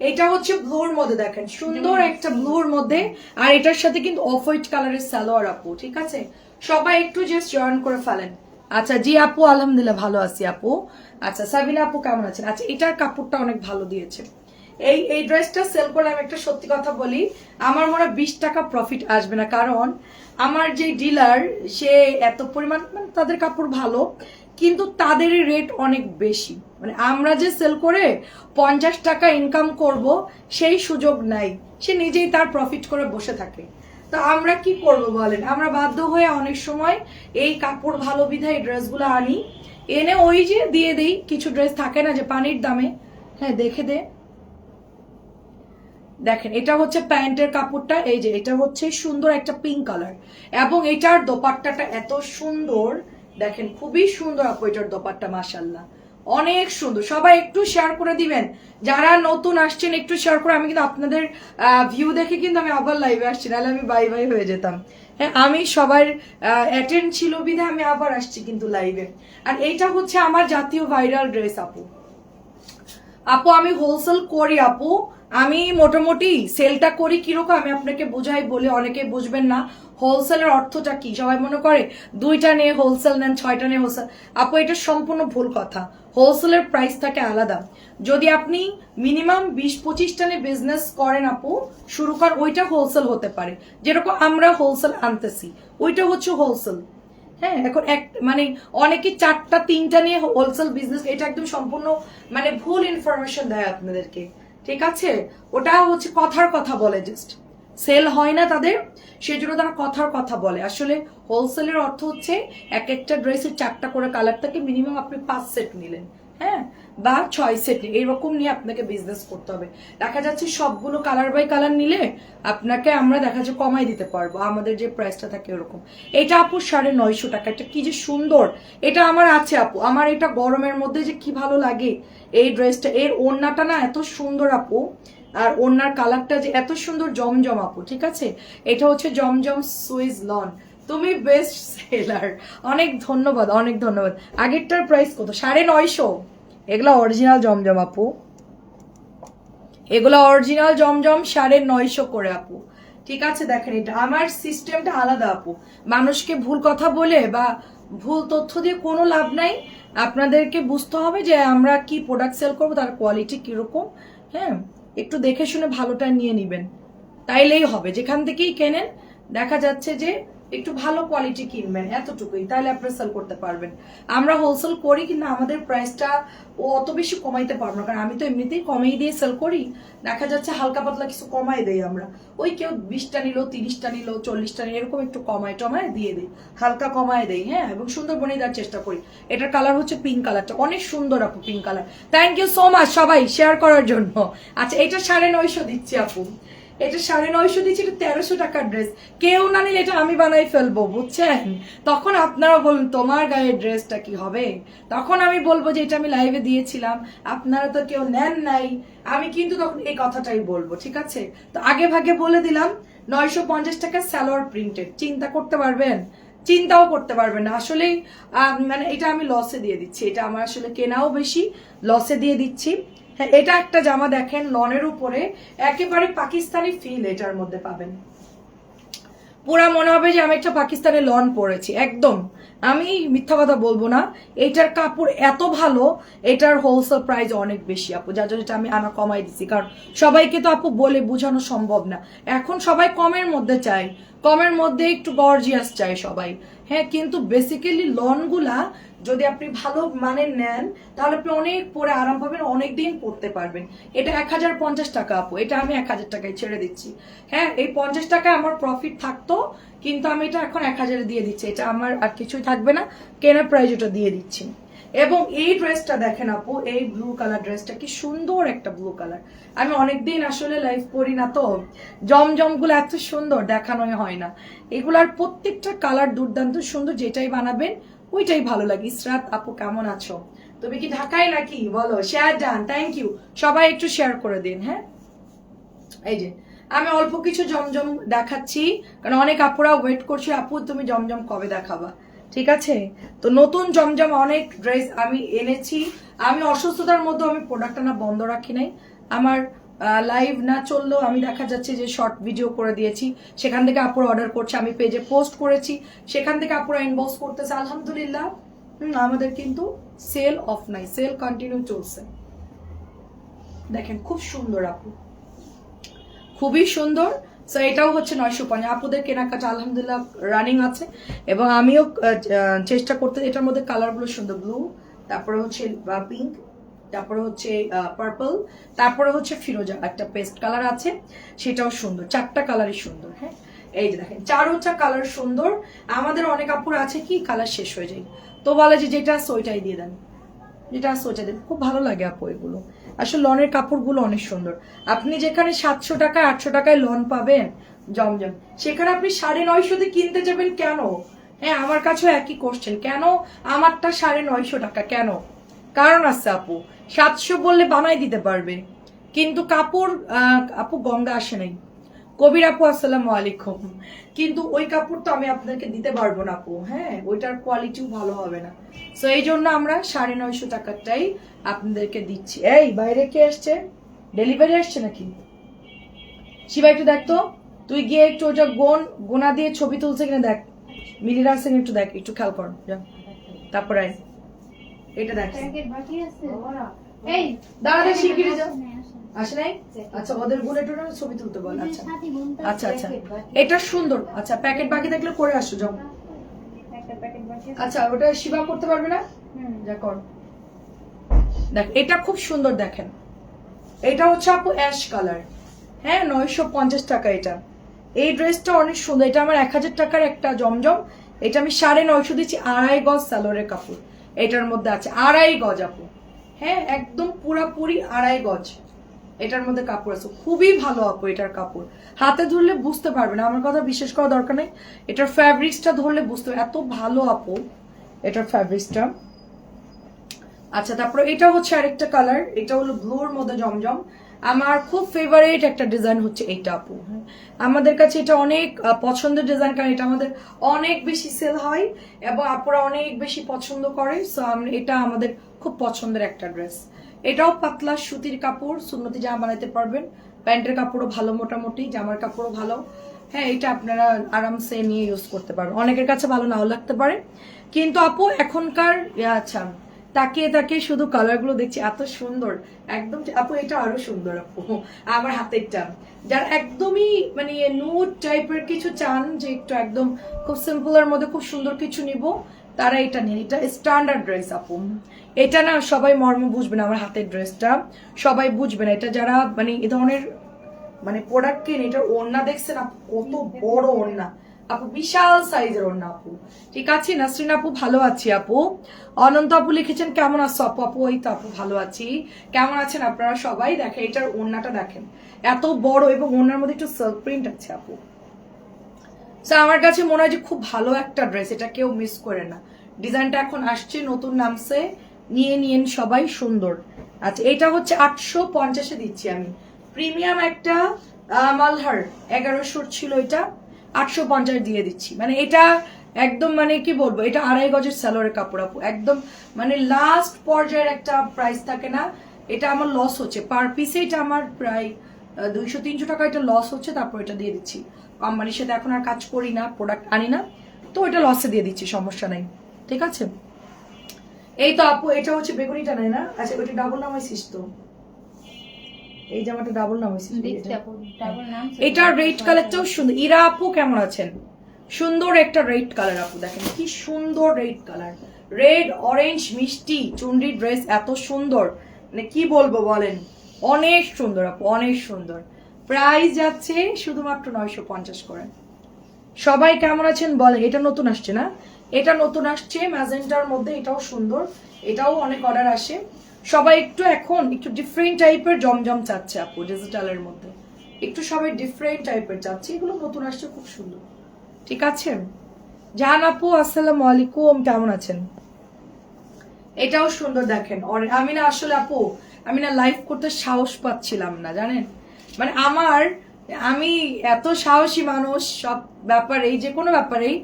এটা হচ্ছে ব্লুর মধ্যে দেখেন সুন্দর একটা ব্লুর মধ্যে। আর এটার সাথে কিন্তু অফ হোয়াইট কালারের সালোয়ার আপু ঠিক আছে? সবাই একটু জাস্ট জয়েন করে ফেলেন। আচ্ছা জি আপু আলহামদুলিল্লাহ ভালো আছি আপু। আচ্ছা সাবিনা আপু কেমন আছেন? আচ্ছা এটার কাপড়টা অনেক ভালো দিয়েছে। এই এই ড্রেসটা সেল করলে আমি একটা সত্যি কথা বলি আমার মনে হয় বিশ টাকা প্রফিট আসবে না। কারণ আমার যে ডিলার সে এত পরিমাণ মানে তাদের কাপড় ভালো। কিন্তু তাদেরই রেট অনেক বেশি। মানে আমরা যে সেল করে পঞ্চাশ টাকা ইনকাম করব, সেই সুযোগ নাই। সে নিজেই তার প্রফিট করে বসে থাকে। তো আমরা কি করব বলেন? আমরা বাধ্য হয়ে অনেক সময় এই কাপড় ভালো বিধায় ড্রেসগুলো আনি। এনে ওই যে দিয়ে দেই, কিছু ড্রেস থাকে না যে পানির দামে। হ্যাঁ দেখে দে। দেখেন, এটা হচ্ছে প্যান্টের কাপড়টা, এই যে এটা হচ্ছে সুন্দর একটা পিঙ্ক কালার এবং এটার দোপাট্টাটা এত সুন্দর দেখেন খুবই সুন্দর আপু এটার দোপাট্টা মাসাল্লাহ অনেক সুন্দর। সবাই একটু শেয়ার করে দিবেন। যারা নতুন আসছেন, একটু শেয়ার করে, আমি কিন্তু আপনাদের ভিউ দেখে কিন্তু আমি আবার লাইভে আসছি, নাহলে আমি বাই বাই হয়ে যেতাম। হ্যাঁ আমি সবার অ্যাটেন্ড ছিল বিধে আমি আবার আসছি কিন্তু লাইভে আর এইটা হচ্ছে আমার জাতীয় ভাইরাল ড্রেস আপু। আপু, আমি হোলসেল করি, আপু। আমি মোটামুটি সেলটা করি কীরকম আমি আপনাকে বুঝাই বলে অনেকে বুঝবেন না। হোলসেলের অর্থটা কি? সবাই মনে করে দুইটা নিয়ে হোলসেল নেন, ছয়টা নিয়ে হোলসেল। আপু, এটা সম্পূর্ণ ভুল কথা। হোলসেলের প্রাইস থাকে আলাদা। যদি আপনি মিনিমাম বিশ পঁচিশটা নিয়ে বিজনেস করেন আপু, শুরু করেন ওইটা হোলসেল হতে পারে। যেরকম আমরা হোলসেল আনতেছি, ওইটা হচ্ছে হোলসেল। হ্যাঁ এখন এক মানে অনেকে চারটা, তিনটা নিয়ে হোলসেল বিজনেস এটা একদম সম্পূর্ণ মানে ভুল ইনফরমেশন দেয় আপনাদেরকে। ঠিক আছে? ওটা হচ্ছে কথার কথা বলে জাস্ট সেল হয় না তাদের, সেজন্য তারা কথার কথা বলে। আসলে হোলসেলের অর্থ হচ্ছে এক একটা ড্রেসের চারটা করে কালার থাকে মিনিমাম আপনি পাঁচ সেট নিলেন হ্যাঁ? বা ছয় সেট এইরকম নিয়ে আপনাকে বিজনেস করতে হবে। দেখা যাচ্ছে সবগুলো কালার বাই কালার নিলে আপনাকে আমরা দেখা যাচ্ছে কমাই দিতে পারব, আমাদের যে প্রাইসটা থাকে ওরকম। এটা আপু সাড়ে নয়শো টাকা, এটা কি যে সুন্দর! এটা আমার আছে আপু, আমার এটা গরমের মধ্যে যে কি ভালো লাগে এই ড্রেসটা এর ওড়নাটা না এত সুন্দর আপু আর ওনার কালারটা যে এত সুন্দর জমজম আপু ঠিক আছে? এটা হচ্ছে জমজম সুইজ লন। তুমি বেস্ট সেলার অনেক ধন্যবাদ অনেক ধন্যবাদ। আগেরটার প্রাইস কত? সাড়ে নয়শো। এগুলো অরিজিনাল জমজম আপু এগুলো অরিজিনাল জমজম সাড়ে নয়শো করে আপু। ঠিক আছে, দেখেন এটা। আমার সিস্টেমটা আলাদা আপু। মানুষকে ভুল কথা বলে বা ভুল তথ্য দিয়ে কোনো লাভ নাই। আপনাদেরকে বুঝতে হবে যে আমরা কি প্রোডাক্ট সেল করব, তার কোয়ালিটি কীরকম হ্যাঁ? একটু দেখে শুনে ভালোটা নিয়ে নেবেন। তাইলেই হবে। যেখান থেকেই কেনেন দেখা যাচ্ছে যে একটু ভালো কোয়ালিটি কিনবেন, এতটুকুই, তাহলে আপনি সেল করতে পারবেন। আমরা হোলসেল করি কিন্তু আমাদের প্রাইসটা অত বেশি কমাইতে পারব না, কারণ আমি তো এমনিতেই কমিয়ে দিয়ে সেল করি, দেখা যাচ্ছে হালকা পাতলা কিছু কমাই দেই আমরা। ওই কেউ বিশটা নিল, তিরিশটা নিল, চল্লিশটা নিল, এরকম একটু কমায় টমায় দিয়ে দিই, হালকা কমায় দেই হ্যাঁ এবং সুন্দর বনিয়ে দেওয়ার চেষ্টা করি। এটার কালার হচ্ছে পিঙ্ক কালারটা অনেক সুন্দর আপু pink colour thank you so much সবাই শেয়ার করার জন্য। আচ্ছা এটা সাড়ে নয়শো দিচ্ছি আপু। এটা সাড়ে নয়শো এটা তেরোশো টাকার ড্রেস কেউ না নিলে এটা আমি বানাই ফেলব, বুঝছেন? তখন আপনারা বলুন, তোমার গায়ের ড্রেসটা কি হবে? তখন আমি বলব যে, এটা আমি লাইভে দিয়েছিলাম, আপনারা তো কেউ নেন নাই। আমি কিন্তু তখন এই কথাটাই বলব, ঠিক আছে? তো আগে ভাগে বলে দিলাম, নয়শো পঞ্চাশ টাকা স্যালোয়ার প্রিন্টেড চিন্তা করতে পারবেন? চিন্তাও করতে পারবেন না। আসলেই মানে এটা আমি লসে দিয়ে দিচ্ছি। এটা আমার আসলে কেনাও বেশি লসে দিয়ে দিচ্ছি। হ্যাঁ এটা একটা জামা দেখেন, লনের উপরে। একেবারে পাকিস্তানি ফিল এটার মধ্যে পাবেন। পুরা মনে হবে যে আমি একটা পাকিস্তানে লন পরেছি, একদম। আমি মিথ্যা কথা বলব না এইটার কাপড় এত ভালো, এটার হোলসেল প্রাইস অনেক বেশি আপু, যার জন্য আমি আনা কমাই দিচ্ছি কারণ সবাইকে তো আপু বলে বোঝানো সম্ভব না। এখন সবাই কমের মধ্যে চাই কমের মধ্যে একটু গর্জিয়াস চাই সবাই। হ্যাঁ কিন্তু বেসিক্যালি লনগুলা যদি আপনি ভালো মানে নেন, তাহলে আপনি অনেক পরে আরাম পাবেন অনেক দিন পরতে পারবেন। এটা এক হাজার পঞ্চাশ টাকা আপু, এটা আমি এক হাজার টাকায় ছেড়ে দিচ্ছি। হ্যাঁ এই পঞ্চাশ টাকায় আমার প্রফিট থাকতো, কিন্তু আমি এটা এখন এক হাজারে দিয়ে দিচ্ছি। এটা আমার আর কিছুই থাকবে না, কেনার প্রাইজ ওটা দিয়ে দিচ্ছি। এবং এই ড্রেসটা দেখেন আপু, এই ব্লু কালার ড্রেসটা কি সুন্দর একটা ব্লু কালার আমি অনেকদিন আসলে লাইভ করি না তো জমজমগুলো এত সুন্দর, দেখানোই হয় না। এগুলার প্রত্যেকটা কালার দুর্দান্ত সুন্দর, যেটাই বানাবেন ওইটাই ভালো লাগে। ইসরাত, আপু কেমন আছো? তুমি কি ঢাকায় নাকি? বলো শেয়ার ডান থ্যাংক ইউ সবাই একটু শেয়ার করে দিন হ্যাঁ? এই যে, আমি অল্প কিছু জমজম দেখাচ্ছি, কারণ অনেক আপুরা ওয়েট করছে, আপু তুমি জমজম কবে দেখাবা? ঠিক আছে? তো নতুন জমজম অনেক ড্রেস আমি এনেছি। আমি অসুস্থতার মধ্যে আমি প্রোডাক্ট আনা বন্ধ রাখি নাই। আমার লাইভ না চললেও আমি দেখা যাচ্ছে যে শর্ট ভিডিও করে দিয়েছি। সেখান থেকে আপুরা অর্ডার করছে আমি পেজে পোস্ট করেছি। সেখান থেকে আপুরা ইনবক্স করতেছে আলহামদুলিল্লাহ হুম, আমাদের কিন্তু সেল অফ নাই সেল কন্টিনিউ চলছে। দেখেন খুব সুন্দর আপু। খুবই সুন্দর। সো এটাও হচ্ছে নয়শো পঞ্চাশ। আপুদের কেনাকাটা আলহামদুলিল্লাহ রানিং আছে এবং আমিও চেষ্টা করতে এটার মধ্যে কালারগুলো সুন্দর ব্লু তারপরে হচ্ছে পিঙ্ক তারপরে হচ্ছে পার্পল তারপরে হচ্ছে ফিরোজা, একটা পেস্ট কালার আছে, সেটাও সুন্দর, চারটা কালারই সুন্দর হ্যাঁ? এই যে দেখেন, চারোটা কালার সুন্দর। আমাদের অনেক আপুর আছে কি কালার শেষ হয়ে যায়। তো বলে যে যেটা আছে ওইটাই দিয়ে দেন। যেটা আছে ওইটা দেন। খুব ভালো লাগে আপু এগুলো। আসলে লনের কাপড়গুলো অনেক সুন্দর। আপনি যেখানে সাতশো টাকায় আটশো টাকায় লন পাবেন, জমজম। সেখানে আপনি সাড়ে নয়শোতে কিনতে যাবেন কেন? হ্যাঁ আমার কাছেও একই কোশ্চেন কেন আমারটা সাড়ে নয়শো টাকা? কেন? কারণ আছে আপু, সাতশো বললে বানাই দিতে পারবে। কিন্তু কাপড় আপু গঙ্গা আসে নাই। কবির আপু, আসসালামু আলাইকুম। কিন্তু ওই কাপড় তো আমি আপনাদেরকে দিতে পারব না আপু হ্যাঁ? ওইটার কোয়ালিটিও ভালো হবে না। তো এই জন্য আমরা সাড়ে নয়শো টাকারটাই আপনাদেরকে দিচ্ছি। এই, বাইরে কে আসছে? ডেলিভারি আসছে নাকি? শিবা একটু দেখ তো। তুই গিয়ে একটু ওটা গোন, গোনা দিয়ে ছবি তুলছে কিনা দেখ। মিলির কিনা একটু দেখ, একটু খেয়াল কর, যা। তারপরে আয়। এটা দেখ। এই দাঁড়া দাঁড়া শিগগিরই যা আসেন, আসেন। আসে নাই? আচ্ছা ওদেরগুলো একটু ছবি তুলতে বল আচ্ছা। আচ্ছা আচ্ছা। এটা সুন্দর। আচ্ছা প্যাকেট বাকি থাকলে করে আসো যাও। আচ্ছা ওটা শিবা করতে পারবে না। যা কর। দেখ এটা খুব সুন্দর দেখেন। এটা হচ্ছে আপু অ্যাশ কালার হ্যাঁ নয়শো পঞ্চাশ টাকা এটা। এই ড্রেসটা অনেক সুন্দর। এটা আমার এক হাজার টাকার একটা জমজম। এটা আমি সাড়ে নয়শো দিচ্ছি আড়াই গজ সালোয়ারের কাপড়। এটার মধ্যে আছে, আড়াই গজ আপু। হ্যাঁ একদম পুরাপুরি আড়াই গজ। এটার মধ্যে কাপড় আছে। খুবই ভালো আপু এটার কাপড়। হাতে ধরলে বুঝতে পারবে না, আমার কথা বিশ্বাস করা দরকার নেই। এটার ফ্যাব্রিক্সটা ধরলে বুঝতে এত ভালো আপু, এটার ফ্যাব্রিক্সটা আচ্ছা তারপরে এটা হচ্ছে আরেকটা কালার এটা হলো ব্লুর মধ্যে জমজম। আমার খুব ফেভারিট একটা ডিজাইন হচ্ছে এইটা, আপু। আমাদের কাছে এটা অনেক পছন্দের ডিজাইন কারণ এটা আমাদের অনেক বেশি সেল হয় এবং আপুরা অনেক বেশি পছন্দ করে। সো এটা আমাদের খুব পছন্দের একটা ড্রেস এটাও পাতলা সুতির কাপড়, সুন্নতি জামা বানাইতে পারবেন। প্যান্টের কাপড়ও ভালো মোটামুটি, জামার কাপড়ও ভালো। হ্যাঁ এটা আপনারা আরামসে নিয়ে ইউজ করতে পারবেন। অনেকের কাছে ভালো নাও লাগতে পারে। কিন্তু আপু, এখনকার আচ্ছা তাকিয়ে তাকিয়ে শুধু কালারগুলো দেখছি, এত সুন্দর। একদম আপু, এটা আরও সুন্দর, আপু। আমার হাতেরটা। যারা একদমই মানে নুড টাইপের কিছু চান, যে একটু একদম খুব সিম্পলের মধ্যে খুব সুন্দর কিছু নিব, তারা এটা নিন। এটা স্ট্যান্ডার্ড ড্রেস আপু। এটা না সবাই মর্ম বুঝবে না আমার হাতের ড্রেসটা সবাই বুঝবে না। এটা যারা মানে এ ধরনের মানে প্রোডাক্ট কেন, এটার ওড়না দেখছেন কত বড় ওড়না। আপু বিশাল সাইজের ওড়না আপু। ঠিক আছে নাসরিন আপু ভালো আছি আপু। অনন্ত আপু লিখেছেন কেমন আছো আপু? আপু ওই তো আপু ভালো আছি। কেমন আছেন আপনারা সবাই? দেখেন এটার ওড়নাটা দেখেন। এত বড় এবং ওড়নার মধ্যে একটু সেলফ প্রিন্ট আছে আপু। So, আমার কাছে মনে হয় যে খুব ভালো একটা ড্রেস এটা কেউ মিস করে না। ডিজাইনটা এখন আসছে নতুন নামছে। নিয়ে নিয়েন সবাই সুন্দর। আচ্ছা এটা হচ্ছে আটশো পঞ্চাশে দিচ্ছি আমি। প্রিমিয়াম একটা মালহার এগারোশোর ছিল এটা। আটশো পঞ্চাশ দিয়ে দিচ্ছি। মানে এটা একদম মানে কি বলব, এটা আড়াই গজের স্যালোয়ারের কাপড় আপু, একদম মানে লাস্ট পর্যায়ের একটা প্রাইস থাকে না, এটা আমার লস হচ্ছে। পার পিসে এটা আমার প্রায় দুইশো, তিনশো টাকা এটা লস হচ্ছে, তারপর এটা দিয়ে দিচ্ছি। কোম্পানির সাথে এখন আর কাজ করি না প্রোডাক্ট আনি না, তো এটা লসে দিয়ে দিচ্ছি, সমস্যা নাই। ঠিক আছে? এই তো আপু, এটা হচ্ছে বেগুনিটা নাই না? আচ্ছা ওইটা ডাবল নামাইছিস তো। এই জামাটা ডাবল আপু এটার রেড কালারটাও সুন্দর। ইরা আপু কেমন আছেন? সুন্দর একটা রেড কালার আপু দেখেন কি সুন্দর রেড কালার রেড অরেঞ্জ মিষ্টি চুন্ডি ড্রেস এত সুন্দর। মানে কি বলব বলেন? অনেক সুন্দর আপু অনেক সুন্দর। প্রাইস যাচ্ছে শুধুমাত্র নয়শো পঞ্চাশ করে। সবাই কেমন আছেন বলেন? এটা নতুন আসছে না? এটা নতুন আসছে, ম্যাজেন্টার মধ্যে এটাও সুন্দর, এটাও অনেক অর্ডার আসে। সবাই একটু এখন একটু ডিফারেন্ট টাইপের জমজম চাচ্ছে আপু ডিজিটালের মধ্যে। একটু সবাই ডিফারেন্ট টাইপের চাচ্ছে, এগুলো নতুন আসছে, খুব সুন্দর। ঠিক আছে? জাহান আপু, আসসালামু আলাইকুম, কেমন আছেন? এটাও সুন্দর দেখেন। আমি না আসলে আপু, আমি না লাইভ করতে সাহস পাচ্ছিলাম না, জানেন? মানে আমার, আমি এত সাহসী মানুষ, সব ব্যাপারেই যে কোনো ব্যাপারেই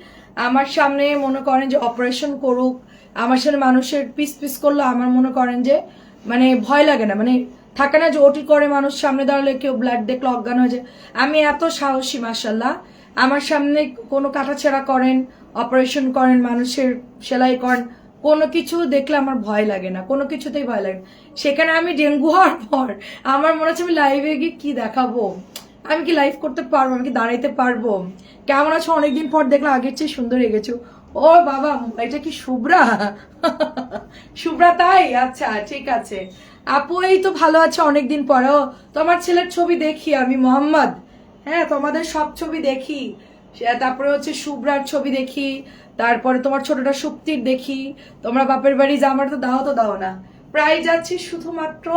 আমার সামনে মনে করেন যে অপারেশন করুক, আমার সামনে মানুষের পিস পিস করল আমার মনে করেন যে মানে ভয় লাগে না। মানে থাকে না যে ওটি করে মানুষ সামনে দাঁড়ালে কেউ ব্লাড দেখলে অজ্ঞান হয়ে যায়। আমি এত সাহসী মাসাল্লাহ আমার সামনে কোনো কাটাছেড়া করেন অপারেশন করেন, মানুষের সেলাই করেন, কোনো কিছু দেখলে আমার ভয় লাগে না। কোনো কিছুতেই ভয় লাগে না। সেখানে আমি ডেঙ্গু হওয়ার পর আমার মনে হচ্ছে আমি লাইভে গিয়ে কি দেখাবো? আমি কি লাইভ করতে পারব? আমি কি দাঁড়াইতে পারব? কেমন আছো? অনেকদিন পর দেখলাম আগের চেয়ে সুন্দর গেছো ও বাবা, এটা কি শুভ্রা? শুভ্রা তাই? আচ্ছা ঠিক আছে। আপু, এই তো ভালো আছে অনেকদিন পর। ও, তোমার ছেলের ছবি দেখি আমি, মোহাম্মদ। হ্যাঁ তোমাদের সব ছবি দেখি। তারপরে হচ্ছে শুভ্রার ছবি দেখি। তারপরে তোমার ছোটটা সুপ্তির দেখি। তোমরা বাপের বাড়ি যা আমার তো দাও তো দাও না। প্রায় যাচ্ছি শুধুমাত্র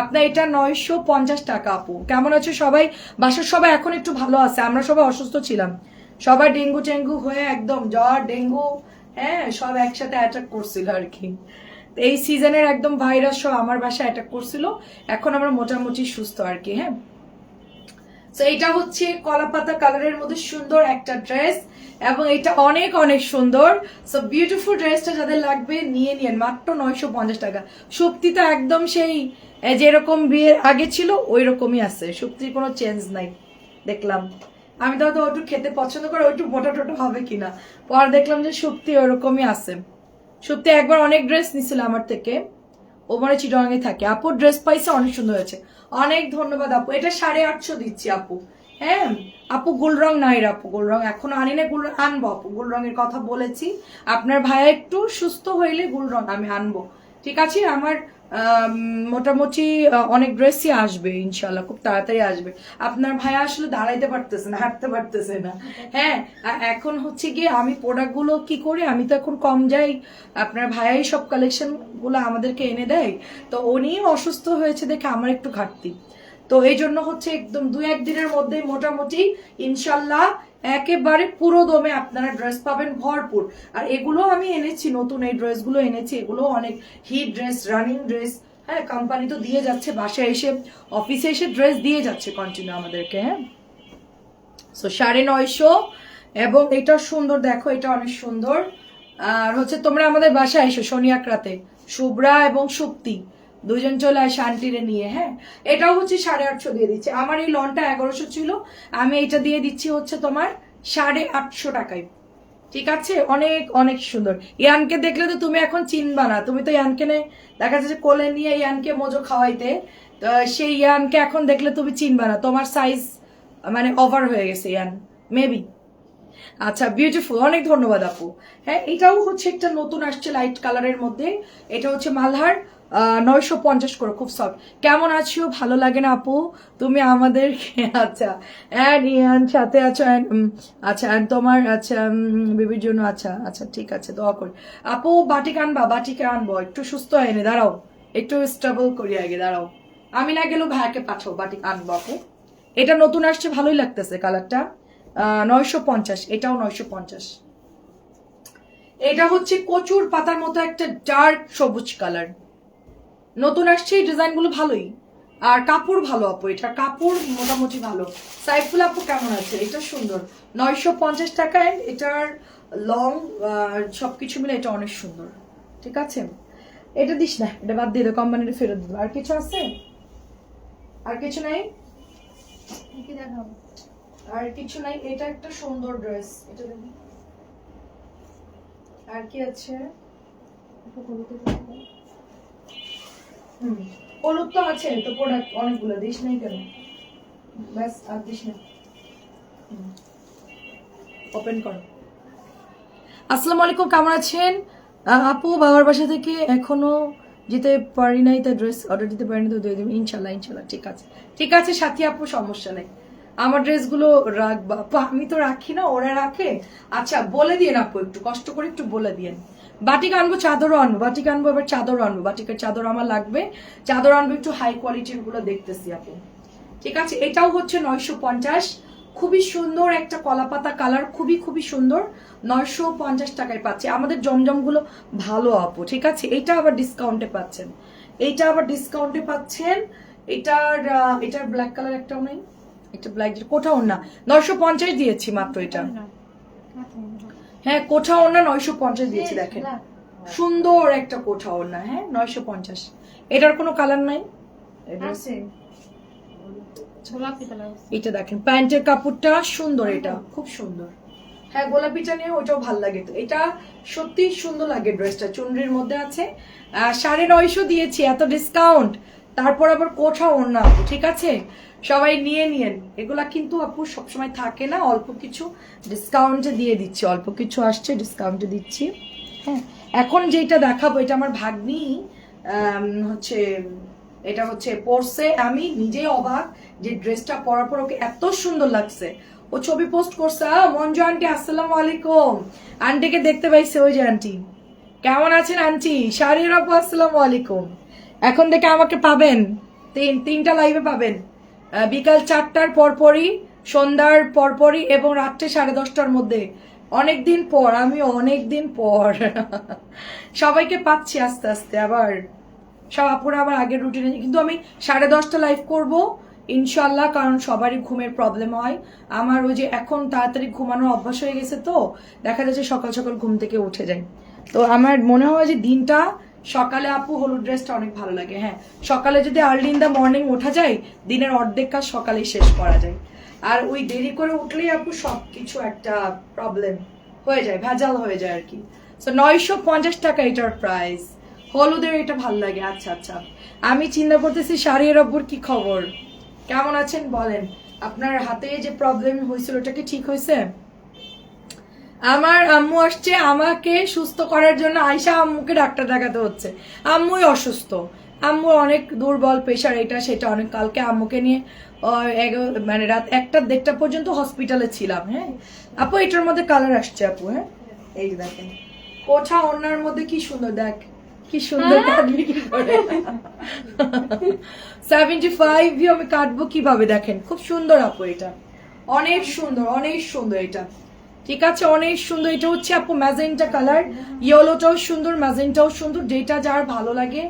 আপনার এটা নয়শো পঞ্চাশ টাকা, আপু। কেমন আছে সবাই? বাসার সবাই এখন একটু ভালো আছে, আমরা সবাই অসুস্থ ছিলাম। সবাই ডেঙ্গু টেঙ্গু হয়ে একদম জ্বর, ডেঙ্গু হ্যাঁ সব একসাথে অ্যাটাক করছিল আর কি। এই সিজনের একদম ভাইরাস সব আমার বাসায় অ্যাটাক করছিল, এখন আমরা মোটামুটি সুস্থ আর কি হ্যাঁ। তো এটা হচ্ছে কলাপাতা কালারের মধ্যে সুন্দর একটা ড্রেস এবং এটা অনেক অনেক সুন্দর। সো বিউটিফুল ড্রেসটা যাদের লাগবে নিয়ে নিন, মাত্র নয়শো পঞ্চাশ টাকা। সুপ্তিটা একদম সেই যেরকম বিয়ের আগে ছিল ওই রকমই আছে। সুপ্তির কোনো চেঞ্জ নাই, দেখলাম। আমি তো একটু খেতে পছন্দ করি ওইটু মোটা টোটা হবে কিনা। পর দেখলাম যে সুপ্তি ওরকমই আছে। সুপ্তি একবার অনেক ড্রেস নিছিল আমার থেকে। ও মানে চিটংয়ে থাকে। আপু ড্রেস পাইছে অনেক সুন্দর হয়েছে। অনেক ধন্যবাদ, আপু। এটা সাড়ে আটশো দিচ্ছি, আপু। হ্যাঁ? আপু, গোল রং নাই রে, আপু, গোল রং। এখন আনি না, গুল আনব, আপু। গোল রঙের কথা বলেছি। আপনার ভাইয়া একটু সুস্থ হইলে গুল রং আমি আনব। ঠিক আছে, আমার মোটামুটি অনেক ড্রেসই আসবে ইনশাল্লাহ খুব তাড়াতাড়ি আসবে। আপনার ভাইয়া আসলে দাঁড়াইতে পারতেছে না, হাঁটতে পারতেছে না। হ্যাঁ এখন হচ্ছে গিয়ে আমি প্রোডাক্টগুলো কি করি, আমি তো এখন কম যাই, আপনার ভাইয়াই সব কালেকশনগুলো আমাদেরকে এনে দেয়, তো উনি অসুস্থ হয়েছে দেখে আমার একটু ঘাটতি। তো এই জন্য হচ্ছে একদম দু একদিনের মধ্যে মোটামুটি ইনশাল্লাহ একেবারে পুরো দমে আপনারা ড্রেস পাবেন ভরপুর। আর এগুলো আমি এনেছি, নতুন এই ড্রেসগুলো এনেছি এগুলো অনেক হিট ড্রেস রানিং ড্রেস হ্যাঁ কোম্পানি তো দিয়ে যাচ্ছে, বাসায় এসে অফিসে এসে ড্রেস দিয়ে যাচ্ছে কন্টিনিউ আমাদেরকে হ্যাঁ। সো সাড়ে নয়শো, এবং এটা সুন্দর, দেখো, এটা অনেক সুন্দর। আর হচ্ছে তোমরা আমাদের বাসায় এসো শনিয়াকরাতে শুভ্রা এবং সুপ্তি। দুজন চলে আয় আন্টিরে নিয়ে হ্যাঁ? এটাও হচ্ছে সাড়ে আটশো দিয়ে দিচ্ছে। আমার এই লনটা এগারোশো ছিল, আমি এটা দিয়ে দিচ্ছি হচ্ছে তোমার সাড়ে আটশো টাকায়। ঠিক আছে? অনেক অনেক সুন্দর। ইয়ানকে দেখলে তো তুমি এখন চিনবা না। তুমি তো ইয়ানকে দেখা যাচ্ছে কোলে নিয়ে ইয়ানকে মজো খাওয়াইতে। তো সেই ইয়ানকে এখন দেখলে তুমি চিনবা না। তোমার সাইজ মানে ওভার হয়ে গেছে ইয়ান। মেবি আচ্ছা বিউটিফুল অনেক ধন্যবাদ আপু। হ্যাঁ এটাও হচ্ছে একটা নতুন আসছে লাইট কালারের মধ্যে। এটা হচ্ছে মালহার। নয়শো পঞ্চাশ করে খুব সফট কেমন আছো ভালো লাগে না আপু? তুমি আমাদের আচ্ছা অ্যান্ড ইয়ান সাথে আছো উম, আচ্ছা and তোমার আচ্ছা বেবির জন্য আচ্ছা আচ্ছা ঠিক আছে দোয়া করি। আপু বাটিক আনবা বাটিকে আনব একটু সুস্থ হয় হয়নি দাঁড়াও। একটু স্ট্রাগল করি আগে দাঁড়াও। আমি না গেলেও ভাইয়াকে পাঠাও বাটিক আনব আপু। এটা নতুন আসছে ভালোই লাগতেছে কালারটা নয়শো পঞ্চাশ এটাও নয়শো পঞ্চাশ। এটা হচ্ছে কচুর পাতার মতো একটা ডার্ক সবুজ কালার নতুন আসছে এই ডিজাইনগুলো ভালোই। আর কাপড় ভালো আপু এটা কাপড় মোটামুটি ভালো। সাইফুল আপু কেমন আছে? এটা সুন্দর। নয়শো পঞ্চাশ টাকায় এটার লং সবকিছু মিলে এটা অনেক সুন্দর। ঠিক আছে? এটা দিস না এটা বাদ দিয়ে দে কোম্পানিটা ফেরত দিবে। আর কিছু আছে? আর কিছু নাই? আর কিছু নাই এটা একটা সুন্দর ড্রেস এটা দেখি। আর কি আছে একটু হলুদের দেখাবো। হুম হলুদ তো আছে, তো প্রোডাক্ট অনেকগুলো, দিস নাই কেন? ব্যাস, আর দিস না ওপেন করো। আসসালামু আলাইকুম, কেমন আছেন? আপু, বাবার বাসা থেকে এখনও যেতে পারি নাই তাই ড্রেস অর্ডার দিতে পারি পারিনি তো দিয়ে দেবেন ইনশাল্লাহ ইনশাল্লাহ, ঠিক আছে। ঠিক আছে, সাথী আপু, সমস্যা নেই। আমার ড্রেসগুলো রাখবা। আপু, আমি তো রাখি না, ওরা রাখে। আচ্ছা বলে দিয়ে আপু, একটু কষ্ট করে একটু বলে দিয়েন। বাটিক আনব চাদরও আনব বাটিক আনব, এবার চাদর আনব। বাটিকের চাদর আমার লাগবে। চাদর আনব, একটু হাই কোয়ালিটিরগুলো দেখতেছি আপু। ঠিক আছে? এটাও হচ্ছে নয়শো পঞ্চাশ। খুবই সুন্দর একটা কলাপাতা কালার খুবই খুবই সুন্দর। নয়শো পঞ্চাশ টাকায় পাচ্ছে। আমাদের জমজমগুলো ভালো আপু, ঠিক আছে? এটা আবার ডিসকাউন্টে পাচ্ছেন। এইটা আবার ডিসকাউন্টে পাচ্ছেন। এটার এটার ব্ল্যাক কালার একটাও নেই। এটা ব্ল্যাক কোথাও না। নয়শো পঞ্চাশ দিয়েছি মাত্র এটা। হ্যাঁ কোঠা না নয়শো পঞ্চাশ দিয়েছি দেখেন। সুন্দর একটা কোঠা না হ্যাঁ নয়শো পঞ্চাশ। এটার কোনো কালার নাই? এটা দেখেন প্যান্টের কাপড়টা সুন্দর এটা। খুব সুন্দর। হ্যাঁ গোলাপিটা নিয়ে ওটাও ভালো লাগে তো। এটা সত্যি সুন্দর লাগে ড্রেসটা চুনরির মধ্যে আছে। সাড়ে নয়শো দিয়েছি এত ডিসকাউন্ট তারপর আবার কোঠাও অন্য ঠিক আছে? সবাই নিয়ে নিয়েন। এগুলা কিন্তু আপু সবসময় থাকে না, অল্প কিছু ডিসকাউন্টে দিয়ে দিচ্ছি, অল্প কিছু আসছে ডিসকাউন্টে দিচ্ছি হ্যাঁ? এখন যেটা দেখাবো, এটা আমার ভাগ্নি হচ্ছে, এটা হচ্ছে পরছে। আমি নিজেই অবাক যে ড্রেসটা পরার পর ওকে এত সুন্দর লাগছে। ও ছবি পোস্ট করছে মঞ্জু আন্টি, আসসালামু আলাইকুম। আন্টিকে দেখতে পাইছে ওই যে আন্টি। কেমন আছেন আন্টি? শাড়ির আপু, আসসালামু আলাইকুম। এখন থেকে আমাকে পাবেন। তিন তিনটা লাইভে পাবেন। বিকাল চারটার পরপরই, সন্ধ্যার পরপরই এবং রাত্রে সাড়ে দশটার মধ্যে। অনেক দিন পর আমি অনেক দিন পর। সবাইকে পাচ্ছি আস্তে আস্তে আবার। সব আপুরা আবার আগের রুটিনে কিন্তু আমি সাড়ে দশটা লাইভ করব ইনশাল্লাহ কারণ সবারই ঘুমের প্রবলেম হয়। আমার ওই যে এখন তাড়াতাড়ি ঘুমানোর অভ্যাস হয়ে গেছে তো, দেখা যাচ্ছে সকাল সকাল ঘুম থেকে উঠে যায় তো আমার মনে হয় যে দিনটা সকালে আপু, হলুদ ড্রেসটা অনেক ভালো লাগে হ্যাঁ। সকালে যদি আর্লি ইন দ্য মর্নিং ওঠা যায়, দিনের অর্ধেক কাজ সকালেই শেষ করা যায়। আর ওই দেরি করে উঠলেই আপু সব কিছু একটা প্রবলেম হয়ে যায়, ভেজাল হয়ে যায় আর কি। তো নয়শো পঞ্চাশ টাকা এটার প্রাইস হলুদের এটা ভালো লাগে আচ্ছা আচ্ছা। আমি চিন্তা করতেছি, শাড়ির ওপর কি খবর? কেমন আছেন বলেন। আপনার হাতে যে প্রবলেম হয়েছিল, ওটা কি ঠিক হয়েছে? আমার আম্মু আসছে আমাকে সুস্থ করার জন্য আয়সা আম্মুকে ডাক্তার দেখাতে হচ্ছে। আম্মুই অসুস্থ। আম্মু অনেক দুর্বল প্রেশার এটা সেটা অনেক। কালকে আম্মুকে নিয়ে মানে রাত একটা দেড়টা পর্যন্ত হসপিটালে ছিলাম হ্যাঁ? আপু এটার মধ্যে কালার আসছে আপু হ্যাঁ? এই দেখেন। কোঠা অন্যার মধ্যে কি সুন্দর দেখ। কি সুন্দর কাটবি কি করে? সেভেন্টি ফাইভ আমি কাটবো কীভাবে দেখেন। খুব সুন্দর আপু এটা। অনেক সুন্দর অনেক সুন্দর এটা। ঠিক আছে অনেক সুন্দর। এটা হচ্ছে আপু ম্যাজেন্টা কালার। ইয়েলোটাও সুন্দর ম্যাজেন্টাও সুন্দর। যেটা যার ভালো লাগে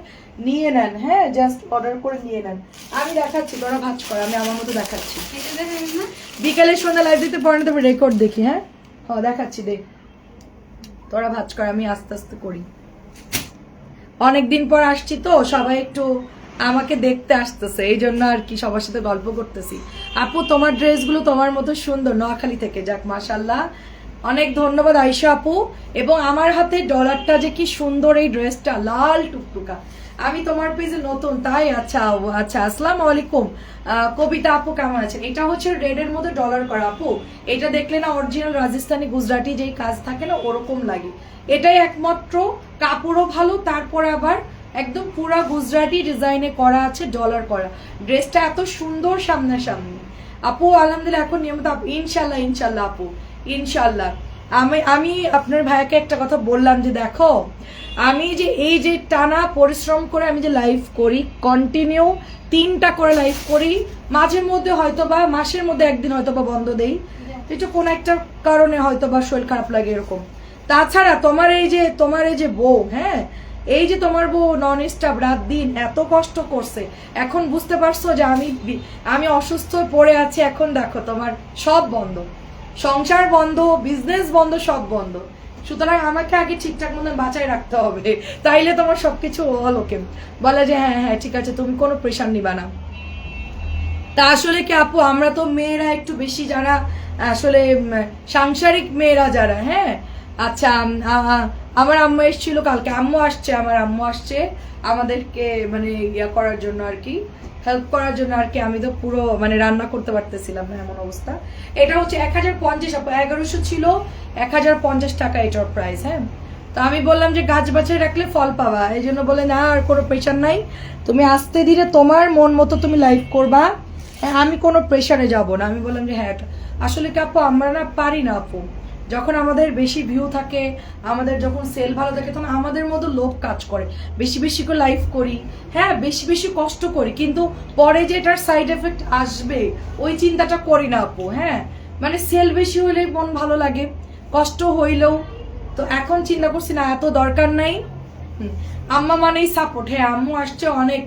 নিয়ে নেন হ্যাঁ? জাস্ট অর্ডার করে নিয়ে নেন। আমি দেখাচ্ছি তোরা ভাজ কর আমি আমার মতো দেখাচ্ছি। এটা দেখেন না? বিকেলে সন্ধ্যা লাইভ দিতে পরে তবে রেকর্ড দেখি হ্যাঁ? হ্যাঁ দেখাচ্ছি দেখ তোরা ভাজ কর আমি আস্তে আস্তে করি। অনেকদিন পর আসছি তো সবাই একটু আমাকে দেখতে আসতেছে, এই জন্য আর কি সবার সাথে গল্প করতেছি। আপু, তোমার ড্রেসগুলো তোমার মতো সুন্দর নোয়াখালী থেকে। যাক মাশাল্লাহ অনেক ধন্যবাদ আয়শা আপু। এবং আমার হাতে ডলারটা যে কি সুন্দর এই ড্রেসটা, লাল টুকটুকা। আমি তোমার পেজে নতুন, তাই? আচ্ছা আচ্ছা আসসালামু আলাইকুম। কবিতা আপু কেমন আছেন? এটা হচ্ছে রেডের মধ্যে ডলার করা আপু। এটা দেখলে না অরিজিনাল রাজস্থানি গুজরাটি যেই কাজ থাকে না, ওরকম লাগে। এটাই একমাত্র কাপড়ও ভালো, তারপরে আবার একদম পুরা গুজরাটি ডিজাইনে করা আছে ডলার করা। ড্রেসটা এত সুন্দর সামনাসামনি। আপু আলহামদুলিল্লাহ এখন নিয়মিত ইনশাল্লাহ ইনশাল্লাহ আপু ইনশাল্লাহ। আমি আমি আপনার ভাইয়াকে একটা কথা বললাম যে দেখো আমি যে এই যে টানা পরিশ্রম করে আমি যে লাইভ করি কন্টিনিউ তিনটা করে লাইভ করি মাঝের মধ্যে হয়তো বা মাসের মধ্যে একদিন হয়তো বা বন্ধ দেই। এটা কোন একটা কারণে হয়তো বা শরীর খারাপ লাগে এরকম। তাছাড়া তোমার এই যে তোমার এই যে বউ হ্যাঁ এই যে তোমার বউ নন স্টপ রাত দিন এত কষ্ট করছে, এখন বুঝতে পারছ যে আমি আমি অসুস্থ পড়ে আছি, এখন দেখো তোমার সব বন্ধ। সংসার বন্ধ বিজনেস বন্ধ, সব বন্ধ। সুতরাং আমাকে আগে ঠিকঠাক মতো বাঁচায় রাখতে হবে, তাইলে তোমার সবকিছু হল ওকে বলে যে হ্যাঁ হ্যাঁ ঠিক আছে, তুমি কোনো প্রেশার নিবা না। তা আসলে কি আপু, আমরা তো মেয়েরা একটু বেশি যারা, আসলে সাংসারিক মেয়েরা যারা হ্যাঁ আচ্ছা আমার আম্মু এসেছিল কালকে। আম্মু আসছে, আমার আম্মু আসছে আমাদেরকে মানে ইয়া করার জন্য আর কি হেল্প করার জন্য আর কি। আমি তো পুরো মানে রান্না করতে পারতেছিলাম না এমন অবস্থা। এটা হচ্ছে এক হাজার পঞ্চাশ এগারোশো ছিল। এক হাজার পঞ্চাশ টাকা এটার প্রাইস হ্যাঁ? তো আমি বললাম যে গাছ বাছাই রাখলে ফল পাবা। এই জন্য বলে, না, আর কোনো প্রেশার নাই। তুমি আস্তে ধীরে তোমার মন মতো তুমি লাইভ করবা। হ্যাঁ আমি কোনো প্রেশারে যাব না। আমি বললাম যে হ্যাঁ আসলে কি আপু, আমরা না পারি না আপু। যখন আমাদের বেশি ভিউ থাকে, আমাদের যখন সেল ভালো থাকে, তখন আমাদের মতো লোক কাজ করে। বেশি বেশি করে লাইভ করি। হ্যাঁ বেশি বেশি কষ্ট করি। কিন্তু পরে যে এটার সাইড এফেক্ট আসবে, ওই চিন্তাটা করি না আপু হ্যাঁ? মানে সেল বেশি হলেই মন ভালো লাগে। কষ্ট হইলেও, তো এখন চিন্তা করছি না, এত দরকার নাই। আম্মা মানেই সাপোর্ট হ্যাঁ আম্মু আসছে অনেক।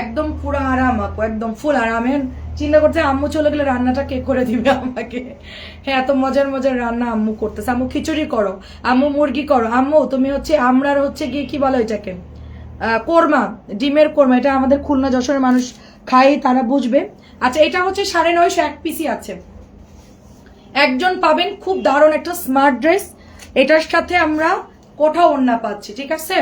একদম পুরো আরাম আপু, একদম ফুল আরাম। হ্যাঁ চিন্তা করতে আম্মু চলে গেলে রান্নাটা কে করে দিবে আমাকে? হ্যাঁ এত মজার মজার রান্না আম্মু করতেছে। আম্মু খিচুড়ি করো, আম্মু মুরগি করো। আম্মু, তুমি হচ্ছে আমরার হচ্ছে গিয়ে কি বলো এটাকে কোরমা, ডিমের কোরমা, এটা আমাদের খুলনা যশোরের মানুষ খাই তারা বুঝবে। আচ্ছা এটা হচ্ছে সাড়ে নয়শো এক পিসি আছে। একজন পাবেন খুব দারুণ একটা স্মার্ট ড্রেস। এটার সাথে আমরা কোঠাও ওড়না পাচ্ছি, ঠিক আছে?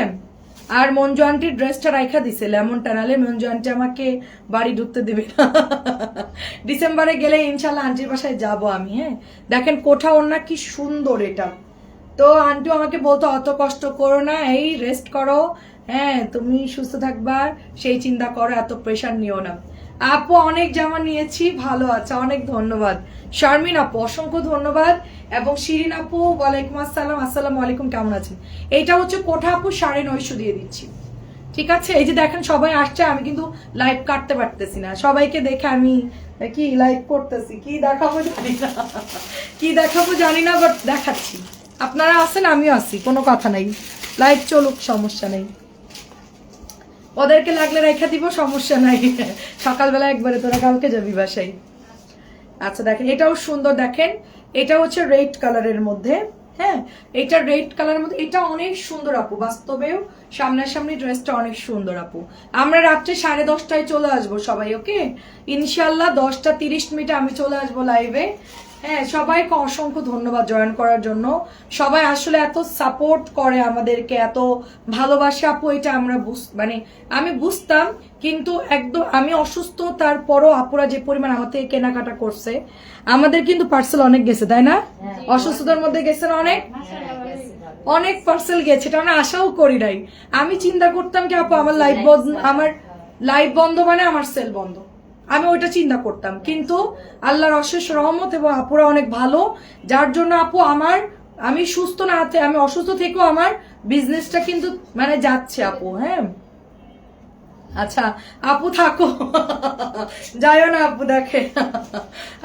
আর মঞ্জু আন্টির ড্রেসটা রাইখা দিছে, লেমন টানালে মঞ্জু আন্টি আমাকে বাড়ি ঢুকতে দেবে না। ডিসেম্বরে গেলে ইনশাল্লাহ আন্টির বাসায় যাব আমি হ্যাঁ? দেখেন কোঠা ওর কি সুন্দর এটা। তো আন্টিও আমাকে বলতো, অত কষ্ট করো না, এই রেস্ট করো হ্যাঁ তুমি সুস্থ থাকবা, সেই চিন্তা করো, এত প্রেশার নিও না। আপু, অনেক জামা নিয়েছি, ভালো আছে, অনেক ধন্যবাদ। শারমিন আপু, অসংখ্য ধন্যবাদ। এবং শিরিন আপু, ওয়ালাইকুম আসসালাম, আসসালামু আলাইকুম, কেমন আছেন? এইটা হচ্ছে কোঠা আপু, সাড়ে নয়শো দিয়ে দিচ্ছি। ঠিক আছে? এই যে দেখেন, সবাই আসছে, আমি কিন্তু লাইভ কাটতে পারতেছি না। সবাইকে দেখে আমি কি লাইভ করতেছি, কি দেখাবো জানি না। কি দেখাবো জানি না বাট দেখাচ্ছি। আপনারা আছেন, আমিও আছি, কোনো কথা নাই। লাইভ চলুক, সমস্যা নেই। ওদেরকে লাগলে রেখে দিব, সমস্যা নাই। সকালবেলা একবারে তোরা কালকে যাবি বাসাই আচ্ছা দেখেন, এটাও সুন্দর দেখেন। এটা হচ্ছে রেড কালারের মধ্যে হ্যাঁ? এটা রেড কালারের মধ্যে, এটা অনেক সুন্দর আপু, বাস্তবেও সামনাসামনি ড্রেসটা অনেক সুন্দর আপু। আমরা রাত্রে সাড়ে দশটায় চলে আসব সবাই, ওকে? ইনশাল্লাহ দশটা তিরিশ মিনিটে আমি চলে আসব লাইভে হ্যাঁ সবাইকে অসংখ্য ধন্যবাদ জয়েন করার জন্য। সবাই আসলে এত সাপোর্ট করে আমাদেরকে এত ভালোবাসে। আপু এটা আমরা মানে আমি বুঝতাম কিন্তু একদম আমি অসুস্থ তারপরও আপুরা যে পরিমাণ আমার থেকে কেনাকাটা করছে আমাদের কিন্তু পার্সেল অনেক গেছে তাই না? অসুস্থতার মধ্যে গেছে না অনেক অনেক পার্সেল গেছে এটা আমরা আশাও করি নাই। আমি চিন্তা করতাম কি আপু আমার লাইফ বন্ধ আমার লাইফ বন্ধ মানে আমার সেল বন্ধ। আমি ওইটা চিন্তা করতাম। কিন্তু আল্লাহর অশেষ রহমত এবং আপুরা অনেক ভালো। যার জন্য আপু আমার, আমি সুস্থ না আমি অসুস্থ থেকেও আমার বিজনেসটা কিন্তু মানে যাচ্ছে আপু হ্যাঁ? আচ্ছা আপু থাকো। যাইও না আপু, দেখে।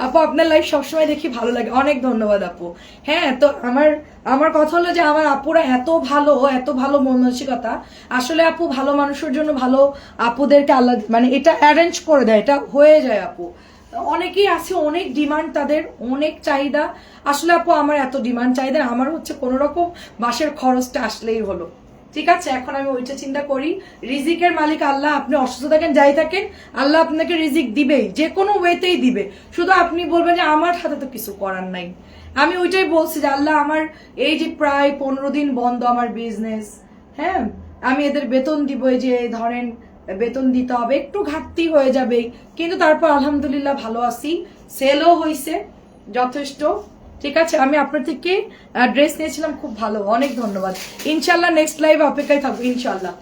আপু, আপনার লাইফ সবসময় দেখি ভালো লাগে। অনেক ধন্যবাদ আপু। হ্যাঁ তো আমার আমার কথা হলো যে আমার আপুরা এত ভালো এত ভালো মানসিকতা আসলে আপু ভালো মানুষের জন্য ভালো আপুদেরকে আল্লাহ মানে এটা অ্যারেঞ্জ করে দেয়, এটা হয়ে যায় আপু। অনেকেই আছে, অনেক ডিমান্ড তাদের, অনেক চাহিদা। আসলে আপু, আমার এত ডিমান্ড চাহিদা, আমার হচ্ছে কোনো রকম মাসের খরচটা আসলেই হলো। ঠিক আছে, এখন আমি ওইটা চিন্তা করি। রিজিকের মালিক আল্লাহ, আপনি অসুস্থ থাকেন, যাই থাকেন, আল্লাহ আপনাকে রিজিক দিবেই, যে কোনো ওয়েতেই দিবে। শুধু আপনি বলবেন যে আমার হাতে তো কিছু করার নাই। আমি ওইটাই বলছি যে আল্লাহ, আমার এই যে প্রায় পনেরো দিন বন্ধ আমার বিজনেস হ্যাঁ? আমি এদের বেতন দিব যে ধরেন, বেতন দিতে হবে, একটু ঘাটতি হয়ে যাবে কিন্তু তারপর আলহামদুলিল্লাহ ভালো আছি। সেলও হয়েছে যথেষ্ট। ঠিক আছে? আমি আপনার থেকে ড্রেস নিয়েছিলাম, খুব ভালো। অনেক ধন্যবাদ। ইনশাল্লাহ নেক্সট লাইভ অপেক্ষায় থাকব, ইনশাল্লাহ।